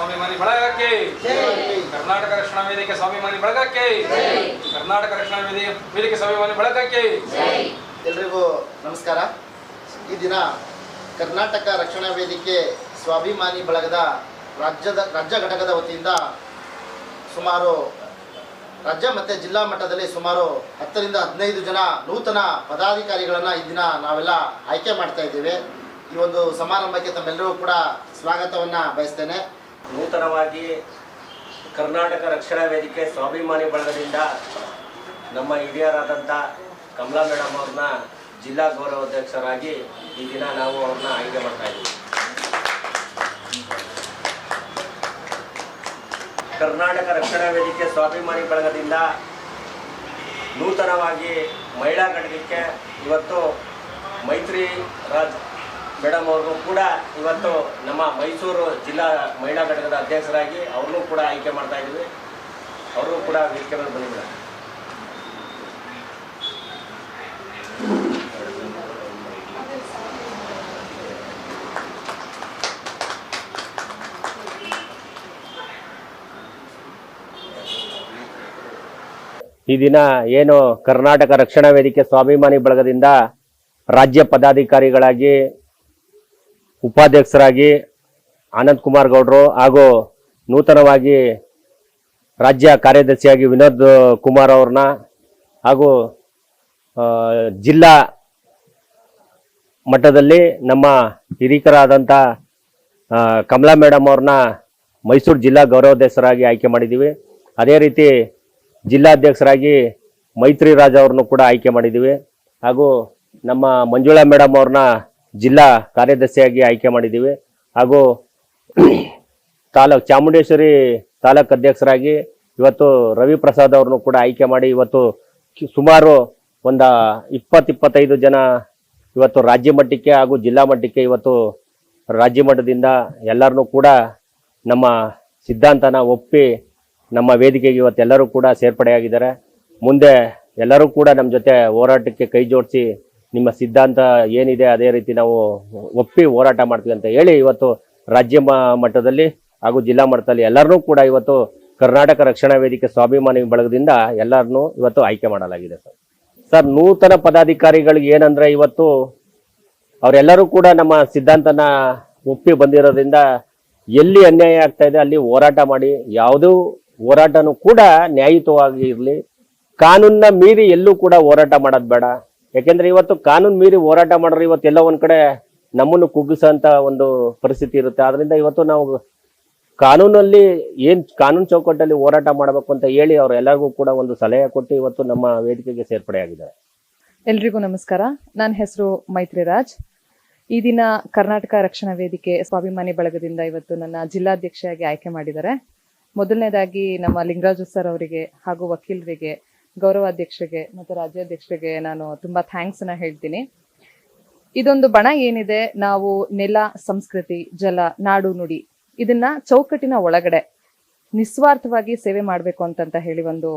ಸ್ವಾಭಿಮಾನಿ ಬಳಗಕ್ಕೆ. ಕರ್ನಾಟಕ ರಕ್ಷಣಾ ವೇದಿಕೆ ಸ್ವಾಭಿಮಾನಿ ಬಳಗಕ್ಕೆ. ಕರ್ನಾಟಕ ರಕ್ಷಣಾ ವೇದಿಕೆ ವೇದಿಕೆ ಸ್ವಾಭಿಮಾನಿ ಬಳಗಕ್ಕೆ. ಎಲ್ರಿಗೂ ನಮಸ್ಕಾರ. ಈ ದಿನ ಕರ್ನಾಟಕ ರಕ್ಷಣಾ ವೇದಿಕೆ ಸ್ವಾಭಿಮಾನಿ ಬಳಗದ ರಾಜ್ಯದ ರಾಜ್ಯ ಘಟಕದ ವತಿಯಿಂದ ಸುಮಾರು ರಾಜ್ಯ ಮತ್ತು ಜಿಲ್ಲಾ ಮಟ್ಟದಲ್ಲಿ ಸುಮಾರು ಹತ್ತರಿಂದ ಹದಿನೈದು ಜನ ನೂತನ ಪದಾಧಿಕಾರಿಗಳನ್ನು ಈ ದಿನ ನಾವೆಲ್ಲ ಆಯ್ಕೆ ಮಾಡ್ತಾ ಇದ್ದೇವೆ. ಈ ಒಂದು ಸಮಾರಂಭಕ್ಕೆ ತಮ್ಮೆಲ್ಲರೂ ಕೂಡ ಸ್ವಾಗತವನ್ನು ಬಯಸ್ತೇನೆ. ನೂತನವಾಗಿ ಕರ್ನಾಟಕ ರಕ್ಷಣಾ ವೇದಿಕೆ ಸ್ವಾಭಿಮಾನಿ ಬಳಗದಿಂದ ನಮ್ಮ ಹಿರಿಯರಾದಂಥ ಕಮಲಾ ಮೇಡಮ್ ಅವ್ರನ್ನ ಜಿಲ್ಲಾ ಗೌರವಾಧ್ಯಕ್ಷರಾಗಿ ಈ ದಿನ ನಾವು ಅವ್ರನ್ನ ಆಯ್ಕೆ ಮಾಡ್ತಾ ಇದ್ದೀವಿ. ಕರ್ನಾಟಕ ರಕ್ಷಣಾ ವೇದಿಕೆ ಸ್ವಾಭಿಮಾನಿ ಬಳಗದಿಂದ ನೂತನವಾಗಿ ಮಹಿಳಾ ಘಟಕಕ್ಕೆ ಇವತ್ತು ಮೈತ್ರಿ ರಾಜ್ ಮೇಡಮ್ ಅವ್ರಿಗೂ ಕೂಡ ಇವತ್ತು ನಮ್ಮ ಮೈಸೂರು ಜಿಲ್ಲಾ ಮಹಿಳಾ ಘಟಕದ ಅಧ್ಯಕ್ಷರಾಗಿ ಅವ್ರನ್ನೂ ಕೂಡ ಆಯ್ಕೆ ಮಾಡ್ತಾ ಇದ್ದೀವಿ. ಅವರು ಕೂಡ ವೇದಿಕೆ ಮೇಲೆ ಬಂದಿದ್ದಾರೆ ಈ ದಿನ ಏನು ಕರ್ನಾಟಕ ರಕ್ಷಣಾ ವೇದಿಕೆ ಸ್ವಾಭಿಮಾನಿ ಬಳಗದಿಂದ ರಾಜ್ಯ ಪದಾಧಿಕಾರಿಗಳಾಗಿ ಉಪಾಧ್ಯಕ್ಷರಾಗಿ ಆನಂದ್ ಕುಮಾರ್ ಗೌಡ್ರು ಹಾಗೂ ನೂತನವಾಗಿ ರಾಜ್ಯ ಕಾರ್ಯದರ್ಶಿಯಾಗಿ ವಿನೋದ್ ಕುಮಾರ್ ಅವ್ರನ್ನ ಹಾಗೂ ಜಿಲ್ಲಾ ಮಟ್ಟದಲ್ಲಿ ನಮ್ಮ ಹಿರಿಕರಾದಂಥ ಕಮಲಾ ಮೇಡಮ್ ಅವ್ರನ್ನ ಮೈಸೂರು ಜಿಲ್ಲಾ ಗೌರವಾಧ್ಯಕ್ಷರಾಗಿ ಆಯ್ಕೆ ಮಾಡಿದ್ದೀವಿ. ಅದೇ ರೀತಿ ಜಿಲ್ಲಾಧ್ಯಕ್ಷರಾಗಿ ಮೈತ್ರಿ ರಾಜ್ ಅವ್ರನ್ನೂ ಕೂಡ ಆಯ್ಕೆ ಮಾಡಿದ್ದೀವಿ. ಹಾಗೂ ನಮ್ಮ ಮಂಜುಳಾ ಮೇಡಮ್ ಅವ್ರನ್ನ ಜಿಲ್ಲಾ ಕಾರ್ಯದರ್ಶಿಯಾಗಿ ಆಯ್ಕೆ ಮಾಡಿದ್ದೀವಿ. ಹಾಗೂ ತಾಲೂಕ್ ಚಾಮುಂಡೇಶ್ವರಿ ತಾಲೂಕ್ ಅಧ್ಯಕ್ಷರಾಗಿ ಇವತ್ತು ರವಿ ಪ್ರಸಾದ್ ಅವ್ರನ್ನು ಕೂಡ ಆಯ್ಕೆ ಮಾಡಿ ಇವತ್ತು ಸುಮಾರು ಒಂದು ಇಪ್ಪತ್ತಿಪ್ಪತ್ತೈದು ಜನ ಇವತ್ತು ರಾಜ್ಯ ಮಟ್ಟಕ್ಕೆ ಹಾಗೂ ಜಿಲ್ಲಾ ಮಟ್ಟಕ್ಕೆ ಇವತ್ತು ರಾಜ್ಯ ಮಟ್ಟದಿಂದ ಎಲ್ಲರನ್ನೂ ಕೂಡ ನಮ್ಮ ಸಿದ್ಧಾಂತನ ಒಪ್ಪಿ ನಮ್ಮ ವೇದಿಕೆಗೆ ಇವತ್ತೆಲ್ಲರೂ ಕೂಡ ಸೇರ್ಪಡೆಯಾಗಿದ್ದಾರೆ. ಮುಂದೆ ಎಲ್ಲರೂ ಕೂಡ ನಮ್ಮ ಜೊತೆ ಹೋರಾಟಕ್ಕೆ ಕೈ ಜೋಡಿಸಿ ನಿಮ್ಮ ಸಿದ್ಧಾಂತ ಏನಿದೆ, ಅದೇ ರೀತಿ ನಾವು ಒಪ್ಪಿ ಹೋರಾಟ ಮಾಡ್ತೀವಿ ಅಂತ ಹೇಳಿ ಇವತ್ತು ರಾಜ್ಯ ಮಟ್ಟದಲ್ಲಿ ಹಾಗೂ ಜಿಲ್ಲಾ ಮಟ್ಟದಲ್ಲಿ ಎಲ್ಲರನ್ನೂ ಕೂಡ ಇವತ್ತು ಕರ್ನಾಟಕ ರಕ್ಷಣಾ ವೇದಿಕೆ ಸ್ವಾಭಿಮಾನಿ ಬಳಗದಿಂದ ಎಲ್ಲರನ್ನೂ ಇವತ್ತು ಆಯ್ಕೆ ಮಾಡಲಾಗಿದೆ ಸರ್. ಸರ್, ನೂತನ ಪದಾಧಿಕಾರಿಗಳಿಗೆ ಏನಂದ್ರೆ ಇವತ್ತು ಅವರೆಲ್ಲರೂ ಕೂಡ ನಮ್ಮ ಸಿದ್ಧಾಂತನ ಒಪ್ಪಿ ಬಂದಿರೋದ್ರಿಂದ ಎಲ್ಲಿ ಅನ್ಯಾಯ ಆಗ್ತಾ ಇದೆ, ಅಲ್ಲಿ ಹೋರಾಟ ಮಾಡಿ, ಯಾವುದೂ ಹೋರಾಟನೂ ಕೂಡ ನ್ಯಾಯಯುತವಾಗಿ ಇರಲಿ, ಕಾನೂನನ್ನ ಮೀರಿ ಎಲ್ಲೂ ಕೂಡ ಹೋರಾಟ ಮಾಡೋದು ಬೇಡ. ಯಾಕೆಂದ್ರೆ ಇವತ್ತು ಕಾನೂನು ಮೀರಿ ಹೋರಾಟ ಮಾಡೋರು ಇವತ್ತು ಎಲ್ಲ ಒಂದ್ ಕಡೆ ನಮ್ಮನ್ನು ಕುಗ್ಗಿಸೋಂತ ಒಂದು ಪರಿಸ್ಥಿತಿ ಇರುತ್ತೆ. ಆದ್ರಿಂದ ಇವತ್ತು ನಾವು ಕಾನೂನಲ್ಲಿ ಏನ್ ಕಾನೂನು ಚೌಕಟ್ಟಲ್ಲಿ ಹೋರಾಟ ಮಾಡಬೇಕು ಅಂತ ಹೇಳಿ ಅವ್ರು ಎಲ್ಲರಿಗೂ ಕೂಡ ಒಂದು ಸಲಹೆ ಕೊಟ್ಟು ಇವತ್ತು ನಮ್ಮ ವೇದಿಕೆಗೆ ಸೇರ್ಪಡೆಯಾಗಿದ್ದಾರೆ ಎಲ್ರಿಗೂ ನಮಸ್ಕಾರ. ನನ್ನ ಹೆಸರು ಮೈತ್ರಿ ರಾಜ್ ಈ ದಿನ ಕರ್ನಾಟಕ ರಕ್ಷಣಾ ವೇದಿಕೆ ಸ್ವಾಭಿಮಾನಿ ಬಳಗದಿಂದ ಇವತ್ತು ನನ್ನ ಜಿಲ್ಲಾಧ್ಯಕ್ಷೆಯಾಗಿ ಆಯ್ಕೆ ಮಾಡಿದ್ದಾರೆ. ಮೊದಲನೇದಾಗಿ ನಮ್ಮ ಲಿಂಗರಾಜು ಸರ್ ಅವರಿಗೆ ಹಾಗೂ ವಕೀಲರಿಗೆ ಗೌರವಾಧ್ಯಕ್ಷರಿಗೆ ಮತ್ತು ರಾಜ್ಯಾಧ್ಯಕ್ಷರಿಗೆ ನಾನು ತುಂಬಾ ಥ್ಯಾಂಕ್ಸ್ ಅನ್ನ ಹೇಳ್ತೀನಿ. ಇದೊಂದು ಬಣ ಏನಿದೆ, ನಾವು ನೆಲ, ಸಂಸ್ಕೃತಿ, ಜಲ, ನಾಡು, ನುಡಿ, ಇದನ್ನ ಚೌಕಟ್ಟಿನ ಒಳಗಡೆ ನಿಸ್ವಾರ್ಥವಾಗಿ ಸೇವೆ ಮಾಡಬೇಕು ಅಂತಂತ ಹೇಳಿ ಒಂದು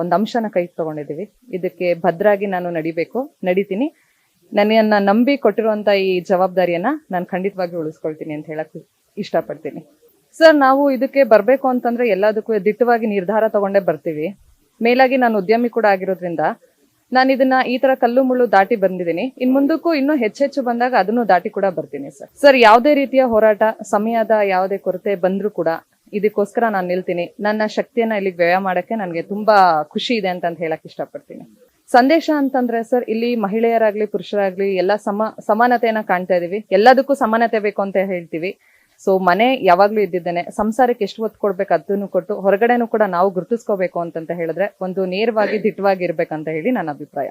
ಒಂದು ಅಂಶನ ಕೈ ತಗೊಂಡಿದ್ದೀವಿ. ಇದಕ್ಕೆ ಭದ್ರಾಗಿ ನಾನು ನಡಿಬೇಕು, ನಡಿತೀನಿ. ನನ್ನನ್ನ ನಂಬಿ ಕೊಟ್ಟಿರುವಂತ ಈ ಜವಾಬ್ದಾರಿಯನ್ನ ನಾನು ಖಂಡಿತವಾಗಿ ಉಳಿಸ್ಕೊಳ್ತೀನಿ ಅಂತ ಹೇಳಕ್ ಇಷ್ಟಪಡ್ತೀನಿ. ಸರ್, ನಾವು ಇದಕ್ಕೆ ಬರಬೇಕು ಅಂತಂದ್ರೆ ಎಲ್ಲದಕ್ಕೂ ದಿಟ್ಟವಾಗಿ ನಿರ್ಧಾರ ತಗೊಂಡೇ ಬರ್ತೀವಿ. ಮೇಲಾಗಿ ನಾನು ಉದ್ಯಮಿ ಕೂಡ ಆಗಿರೋದ್ರಿಂದ ನಾನು ಇದನ್ನ ಈ ತರ ಕಲ್ಲು ಮುಳ್ಳು ದಾಟಿ ಬಂದಿದ್ದೀನಿ. ಇನ್ ಮುಂದಕ್ಕೂ ಇನ್ನೂ ಹೆಚ್ಚೆಚ್ಚು ಬಂದಾಗ ಅದನ್ನು ದಾಟಿ ಕೂಡ ಬರ್ತೀನಿ ಸರ್. ಸರ್, ಯಾವುದೇ ರೀತಿಯ ಹೋರಾಟ, ಸಮಯದ ಯಾವುದೇ ಕೊರತೆ ಬಂದ್ರೂ ಕೂಡ ಇದಕ್ಕೋಸ್ಕರ ನಾನು ನಿಲ್ತೀನಿ. ನನ್ನ ಶಕ್ತಿಯನ್ನ ಇಲ್ಲಿ ವ್ಯಯ ಮಾಡಕ್ಕೆ ನನಗೆ ತುಂಬಾ ಖುಷಿ ಇದೆ ಅಂತ ಹೇಳಕ್ ಇಷ್ಟಪಡ್ತೀನಿ. ಸಂದೇಶ ಅಂತಂದ್ರೆ ಸರ್, ಇಲ್ಲಿ ಮಹಿಳೆಯರಾಗ್ಲಿ, ಪುರುಷರಾಗ್ಲಿ ಎಲ್ಲ ಸಮ, ಸಮಾನತೆಯನ್ನ ಕಾಣ್ತಾ ಇದೀವಿ. ಎಲ್ಲದಕ್ಕೂ ಸಮಾನತೆ ಬೇಕು ಅಂತ ಹೇಳ್ತೀವಿ. ಸೊ ಮನೆ ಯಾವಾಗ್ಲೂ ಇದ್ದಿದ್ದೇನೆ. ಸಂಸಾರಕ್ಕೆ ಎಷ್ಟು ಒತ್ತು ಕೊಡ್ಬೇಕು ಅದನ್ನು ಕೊಟ್ಟು ಹೊರಗಡೆನೂ ಕೂಡ ನಾವು ಗುರುತಿಸ್ಕೋಬೇಕು ಅಂತಂತ ಹೇಳಿದ್ರೆ ಒಂದು ನೇರವಾಗಿ ದಿಟ್ಟವಾಗಿ ಇರ್ಬೇಕಂತ ಹೇಳಿ ನನ್ನ ಅಭಿಪ್ರಾಯ.